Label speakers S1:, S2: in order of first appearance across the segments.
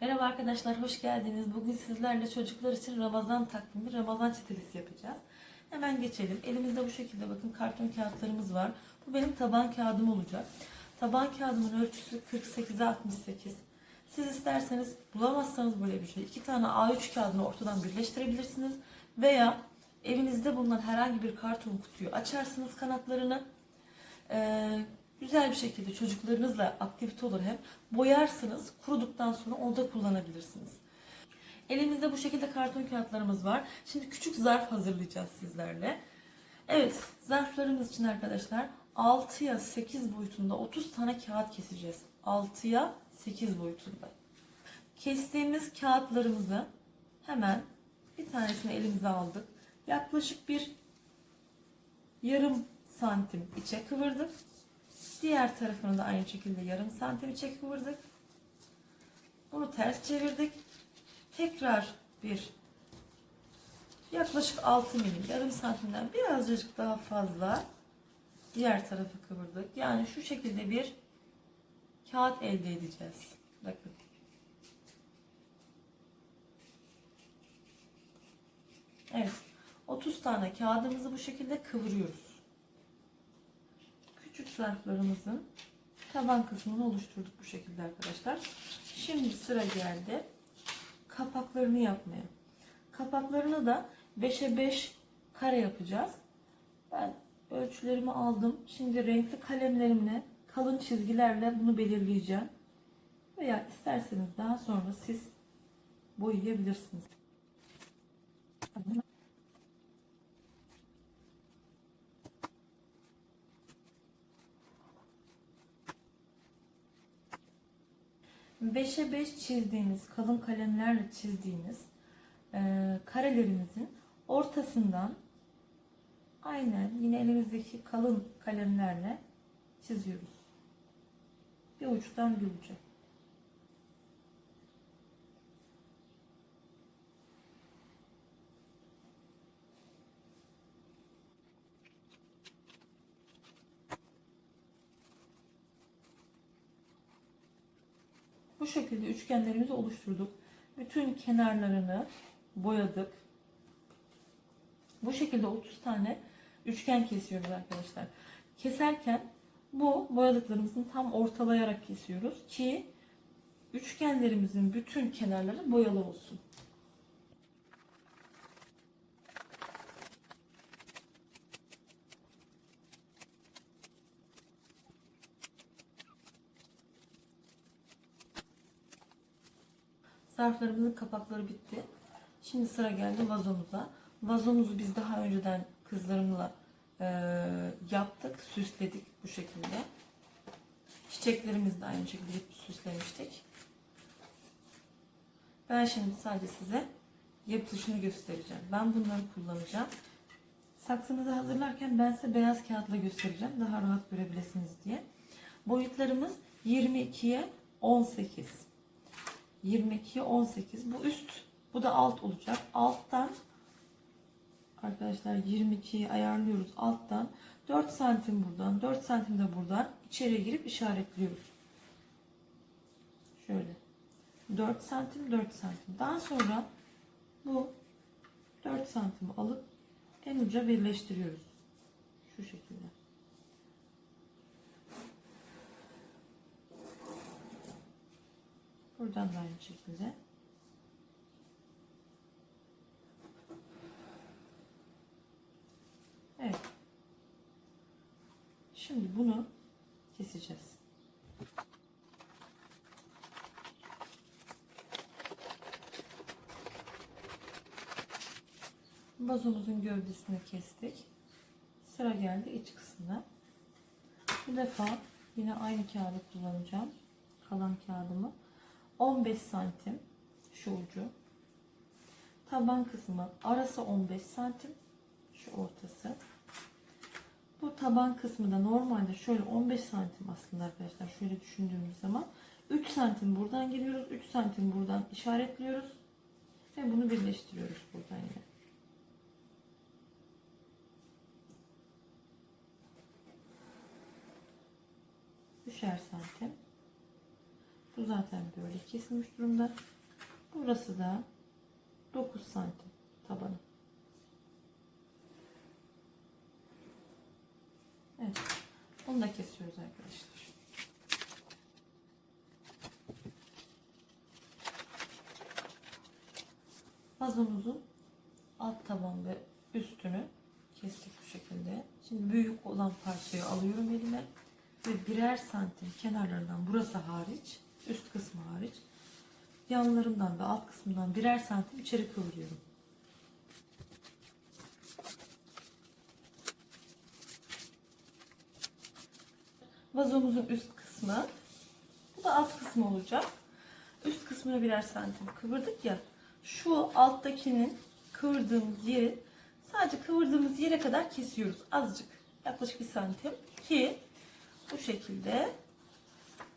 S1: Merhaba arkadaşlar, hoş geldiniz. Bugün sizlerle çocuklar için Ramazan takvimi, Ramazan çetelisi yapacağız. Hemen geçelim. Elimizde bu şekilde bakın karton kağıtlarımız var. Bu benim taban kağıdım olacak. Taban kağıdımın ölçüsü 48'e 68. Siz isterseniz bulamazsanız böyle bir şey. iki tane A3 kağıdını ortadan birleştirebilirsiniz. Veya evinizde bulunan herhangi bir karton kutuyu açarsınız kanatlarını. Ee, güzel bir şekilde çocuklarınızla aktivite olur hem. Boyarsınız. Kuruduktan sonra onu da kullanabilirsiniz. Elimizde bu şekilde karton kağıtlarımız var. Şimdi küçük zarf hazırlayacağız sizlerle. Evet, zarflarımız için arkadaşlar 6'ya 8 boyutunda 30 tane kağıt keseceğiz. 6'ya 8 boyutunda. Kestiğimiz kağıtlarımızı hemen bir tanesini elimize aldık. Yaklaşık bir yarım santim içe kıvırdık. Diğer tarafını da aynı şekilde yarım santim içe kıvırdık. Bunu ters çevirdik. Tekrar bir yaklaşık 6 milim yarım santimden birazcık daha fazla diğer tarafı kıvırdık. Yani şu şekilde bir kağıt elde edeceğiz. Bakın. Evet. 30 tane kağıdımızı bu şekilde kıvırıyoruz. Küçük zarflarımızın taban kısmını oluşturduk bu şekilde arkadaşlar. Şimdi sıra geldi kapaklarını yapmaya. Kapaklarını da 5'e 5 kare yapacağız. Ben ölçülerimi aldım. Şimdi renkli kalemlerimle kalın çizgilerle bunu belirleyeceğim. Veya isterseniz daha sonra siz boyayabilirsiniz. Beşe 5 çizdiğimiz, kalın kalemlerle çizdiğimiz e, karelerimizin ortasından aynen yine elimizdeki kalın kalemlerle çiziyoruz. Bir uçtan bir uca. Bu şekilde üçgenlerimizi oluşturduk. Bütün kenarlarını boyadık. Bu şekilde 30 tane üçgen kesiyoruz arkadaşlar. Keserken bu boyadıklarımızın tam ortalayarak kesiyoruz ki üçgenlerimizin bütün kenarları boyalı olsun. Zarflarımızın kapakları bitti. Şimdi sıra geldi vazomuza. Vazomuzu biz daha önceden kızlarımla e, yaptık, süsledik bu şekilde. Çiçeklerimizi de aynı şekilde süslemiştik. Ben şimdi sadece size yapılışını göstereceğim. Ben bunları kullanacağım. Saksınızı hazırlarken ben size beyaz kağıtla göstereceğim. Daha rahat görebilirsiniz diye. Boyutlarımız 22'ye 18. 22'ye 18. Bu üst, bu da alt olacak. Alttan arkadaşlar 22'yi ayarlıyoruz alttan. 4 santim buradan, 4 santim de buradan içeriye girip işaretliyoruz. Şöyle. 4 santim, 4 santim. Daha sonra bu 4 santim alıp en uca birleştiriyoruz. Şu şekilde. Buradan da aynı şekilde. Evet. Şimdi bunu keseceğiz. Vazomuzun gövdesini kestik. Sıra geldi iç kısmına. Bu defa yine aynı kağıdı kullanacağım. Kalan kağıdımı. 15 santim şu ucu. Taban kısmı arası 15 santim. Şu ortası. Bu taban kısmı da normalde şöyle 15 santim aslında arkadaşlar. Şöyle düşündüğümüz zaman 3 santim buradan giriyoruz. 3 santim buradan işaretliyoruz. Ve bunu birleştiriyoruz buradan yine. Üçer santim. Bu zaten böyle kesilmiş durumda. Burası da 9 santim tabanı. Evet. Bunu da kesiyoruz arkadaşlar. Vazomuzun alt taban ve üstünü kestik bu şekilde. Şimdi büyük olan parçayı alıyorum elime ve birer santim kenarlarından burası hariç, üst kısmı hariç yanlarından ve alt kısmından birer santim içeri kıvırıyorum. Vazomuzun üst kısmı. Bu da alt kısmı olacak. Üst kısmına birer santim kıvırdık ya. Şu alttakinin kıvırdığımız yeri sadece kıvırdığımız yere kadar kesiyoruz. Azıcık. Yaklaşık bir santim. Ki bu şekilde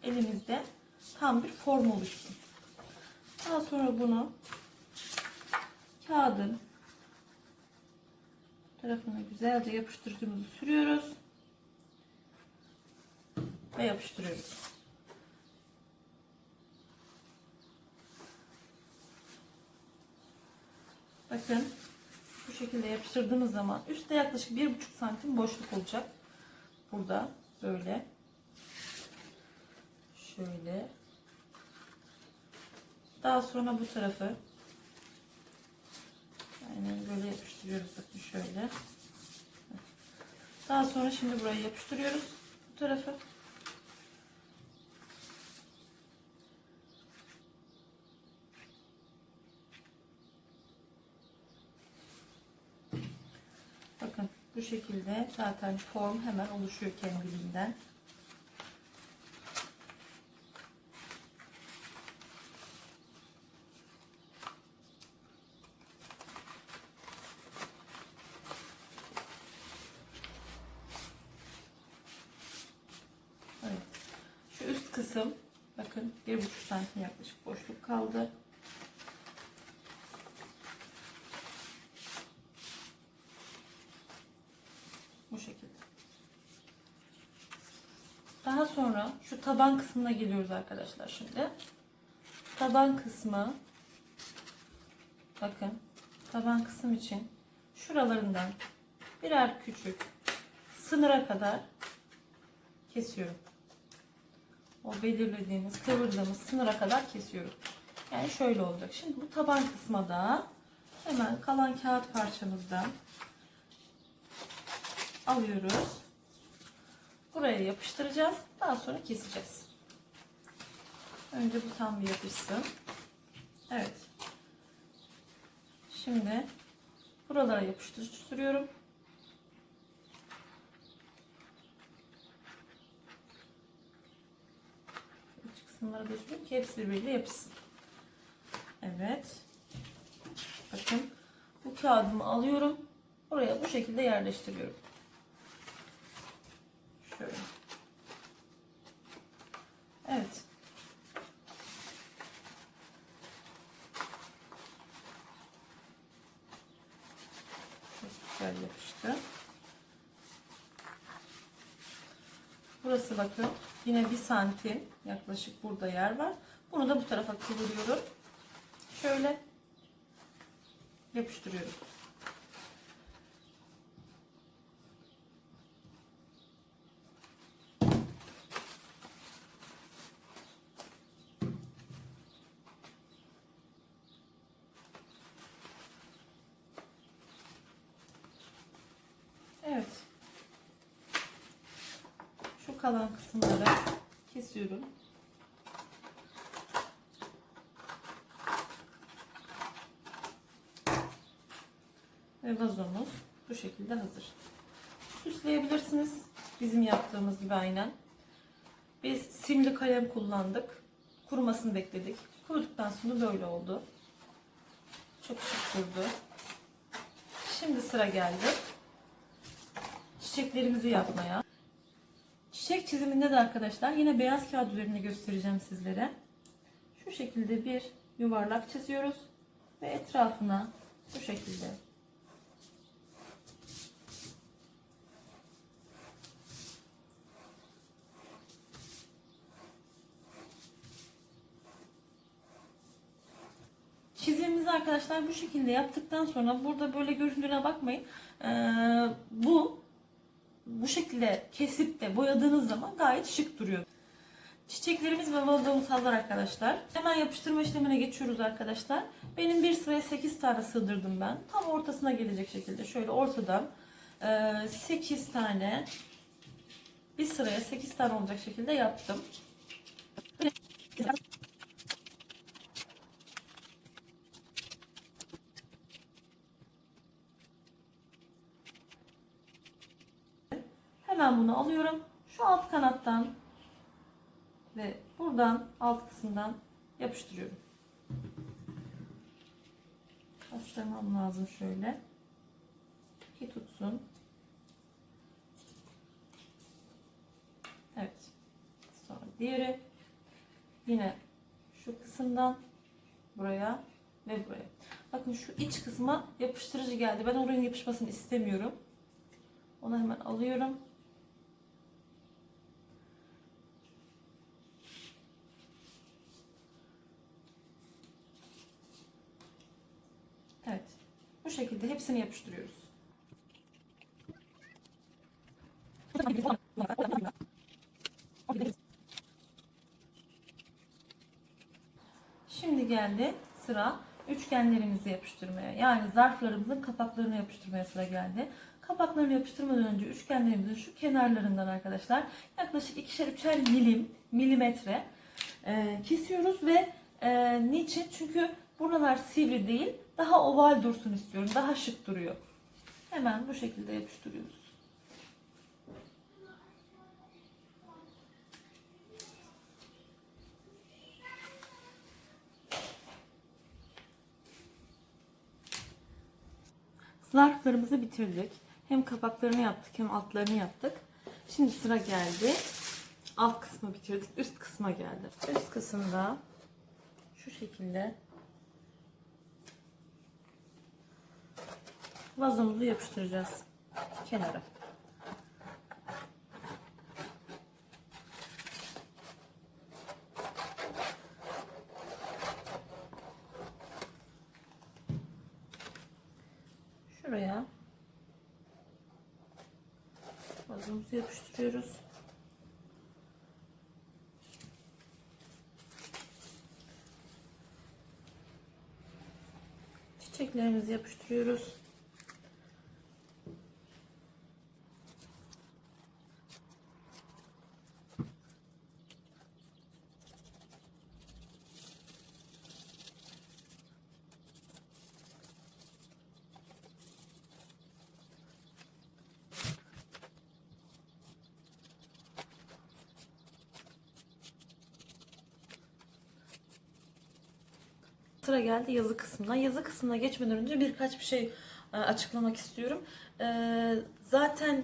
S1: elimizde tam bir form oluşsun. Daha sonra bunu kağıdın tarafına güzelce yapıştırıcımızı sürüyoruz ve yapıştırıyoruz. Bakın bu şekilde yapıştırdığımız zaman üstte yaklaşık bir buçuk santim boşluk olacak. Burada böyle şöyle daha sonra bu tarafı aynen böyle yapıştırıyoruz bakın şöyle. Daha sonra şimdi burayı yapıştırıyoruz bu tarafı. Bakın bu şekilde zaten form hemen oluşuyor kendiliğinden. Evet. Şu üst kısım bakın bir buçuk santim yaklaşık boşluk kaldı. Bu şekilde. Daha sonra şu taban kısmına geliyoruz arkadaşlar şimdi. Taban kısmı bakın taban kısım için şuralarından birer küçük sınıra kadar kesiyorum. O belirlediğimiz, kıvırdığımız sınıra kadar kesiyorum. Yani şöyle olacak. Şimdi bu taban kısma da hemen kalan kağıt parçamızdan alıyoruz. Buraya yapıştıracağız. Daha sonra keseceğiz. Önce bu tam bir yapışsın. Evet. Şimdi buralara yapıştırıcı sürüyorum. İç kısımlara ki hepsi birbiriyle yapışsın. Evet. Bakın bu kağıdımı alıyorum. Buraya bu şekilde yerleştiriyorum. Şöyle. Evet. Çok güzel yapıştı. Burası bakın yine bir santim yaklaşık burada yer var. Bunu da bu tarafa kıvırıyorum. Şöyle yapıştırıyorum. Evet. Şu kalan kısımları kesiyorum. Ve vazomuz bu şekilde hazır. Süsleyebilirsiniz. Bizim yaptığımız gibi aynen. Biz simli kalem kullandık. Kurumasını bekledik. Kuruduktan sonra böyle oldu. Çok şık durdu. Şimdi sıra geldi çiçeklerimizi yapmaya. Çiçek çiziminde de arkadaşlar yine beyaz kağıt üzerinde göstereceğim sizlere. Şu şekilde bir yuvarlak çiziyoruz ve etrafına bu şekilde Çizimimizi arkadaşlar bu şekilde yaptıktan sonra burada böyle göründüğüne bakmayın. Ee, bu bu şekilde kesip de boyadığınız zaman gayet şık duruyor. Çiçeklerimiz ve vazomuz hazır arkadaşlar. Hemen yapıştırma işlemine geçiyoruz arkadaşlar. Benim bir sıraya 8 tane sığdırdım ben. Tam ortasına gelecek şekilde şöyle ortadan 8 tane bir sıraya 8 tane olacak şekilde yaptım. Hemen bunu alıyorum. Şu alt kanattan ve buradan alt kısımdan yapıştırıyorum. Bastırmam lazım şöyle. Ki tutsun. Evet. Sonra diğeri yine şu kısımdan buraya ve buraya. Bakın şu iç kısma yapıştırıcı geldi. Ben oranın yapışmasını istemiyorum. Onu hemen alıyorum. Evet. Bu şekilde hepsini yapıştırıyoruz. Şimdi geldi sıra üçgenlerimizi yapıştırmaya. Yani zarflarımızın kapaklarını yapıştırmaya sıra geldi. Kapaklarını yapıştırmadan önce üçgenlerimizin şu kenarlarından arkadaşlar yaklaşık ikişer üçer milim, milimetre e, kesiyoruz ve e, niçin? Çünkü buralar sivri değil, daha oval dursun istiyorum. Daha şık duruyor. Hemen bu şekilde yapıştırıyoruz. Zarflarımızı bitirdik. Hem kapaklarını yaptık hem altlarını yaptık. Şimdi sıra geldi. Alt kısmı bitirdik. Üst kısma geldi. Üst kısımda şu şekilde vazomuzu yapıştıracağız kenara. Şuraya vazomuzu yapıştırıyoruz. Çiçeklerimizi yapıştırıyoruz. Geldi yazı kısmına. Yazı kısmına geçmeden önce birkaç bir şey e, açıklamak istiyorum. E, Zaten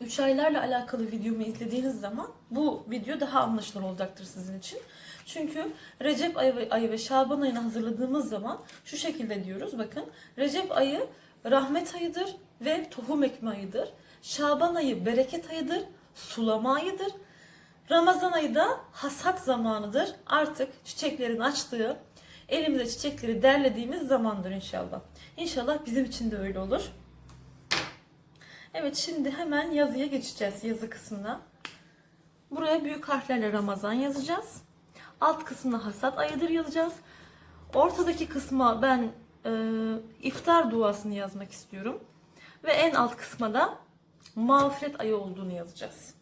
S1: 3 aylarla alakalı videomu izlediğiniz zaman bu video daha anlaşılır olacaktır sizin için. Çünkü Recep ayı ve, Şaban ayını hazırladığımız zaman şu şekilde diyoruz bakın. Recep ayı rahmet ayıdır ve tohum ekme ayıdır. Şaban ayı bereket ayıdır, sulama ayıdır. Ramazan ayı da hasat zamanıdır. Artık çiçeklerin açtığı, elimize çiçekleri derlediğimiz zamandır inşallah. İnşallah bizim için de öyle olur. Evet şimdi hemen yazıya geçeceğiz yazı kısmına. Buraya büyük harflerle Ramazan yazacağız. Alt kısmına hasat ayıdır yazacağız. Ortadaki kısma ben e, iftar duasını yazmak istiyorum. Ve en alt kısma da mağfiret ayı olduğunu yazacağız.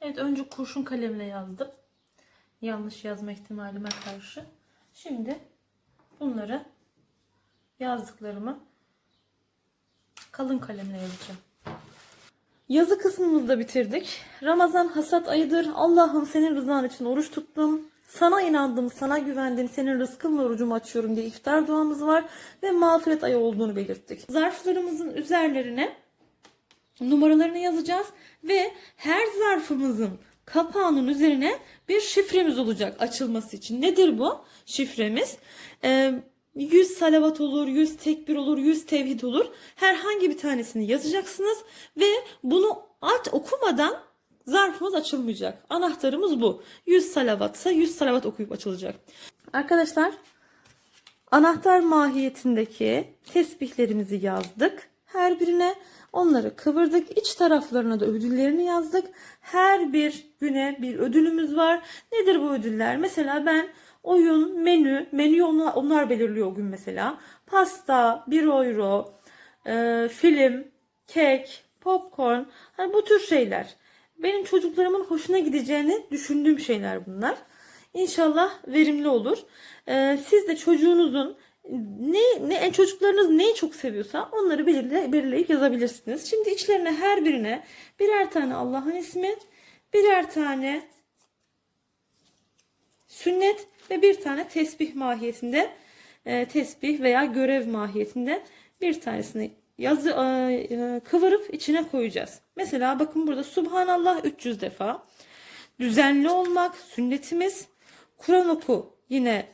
S1: Evet önce kurşun kalemle yazdım. Yanlış yazma ihtimalime karşı. Şimdi bunları yazdıklarımı kalın kalemle yazacağım. Yazı kısmımızı da bitirdik. Ramazan hasat ayıdır. Allah'ım senin rızan için oruç tuttum. Sana inandım, sana güvendim, senin rızkınla orucumu açıyorum diye iftar duamız var. Ve mağfiret ayı olduğunu belirttik. Zarflarımızın üzerlerine numaralarını yazacağız. Ve her zarfımızın kapağının üzerine bir şifremiz olacak açılması için. Nedir bu şifremiz? Ee, 100 salavat olur, 100 tekbir olur, 100 tevhid olur. Herhangi bir tanesini yazacaksınız ve bunu aç okumadan zarfımız açılmayacak. Anahtarımız bu. 100 salavatsa 100 salavat okuyup açılacak. Arkadaşlar anahtar mahiyetindeki tesbihlerimizi yazdık. Her birine onları kıvırdık. İç taraflarına da ödüllerini yazdık. Her bir güne bir ödülümüz var. Nedir bu ödüller? Mesela ben oyun, menü, menüyü onlar, onlar belirliyor o gün mesela. Pasta, 1 euro, e, film, kek, popcorn, hani bu tür şeyler. Benim çocuklarımın hoşuna gideceğini düşündüğüm şeyler bunlar. İnşallah verimli olur. Ee, siz de çocuğunuzun ne, ne çocuklarınız neyi çok seviyorsa onları belirle, belirleyip yazabilirsiniz. Şimdi içlerine her birine birer tane Allah'ın ismi, birer tane sünnet ve bir tane tesbih mahiyetinde e, tesbih veya görev mahiyetinde bir tanesini yazı e, e, kıvırıp içine koyacağız. Mesela bakın burada Subhanallah 300 defa. Düzenli olmak sünnetimiz. Kur'an oku yine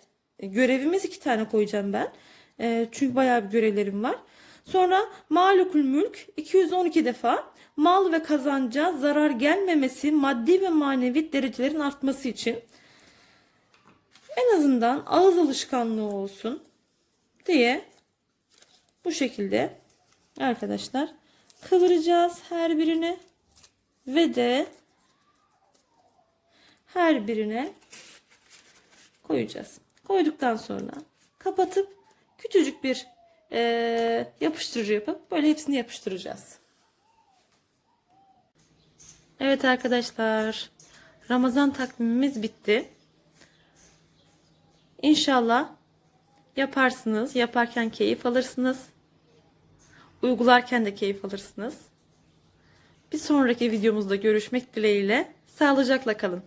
S1: görevimiz iki tane koyacağım ben. E, çünkü bayağı bir görevlerim var. Sonra Malukul Mülk 212 defa mal ve kazanca zarar gelmemesi maddi ve manevi derecelerin artması için en azından ağız alışkanlığı olsun diye bu şekilde arkadaşlar kıvıracağız her birini ve de her birine koyacağız. Koyduktan sonra kapatıp küçücük bir eee, yapıştırıcı yapıp böyle hepsini yapıştıracağız. Evet arkadaşlar Ramazan takvimimiz bitti. İnşallah yaparsınız. Yaparken keyif alırsınız. Uygularken de keyif alırsınız. Bir sonraki videomuzda görüşmek dileğiyle. Sağlıcakla kalın.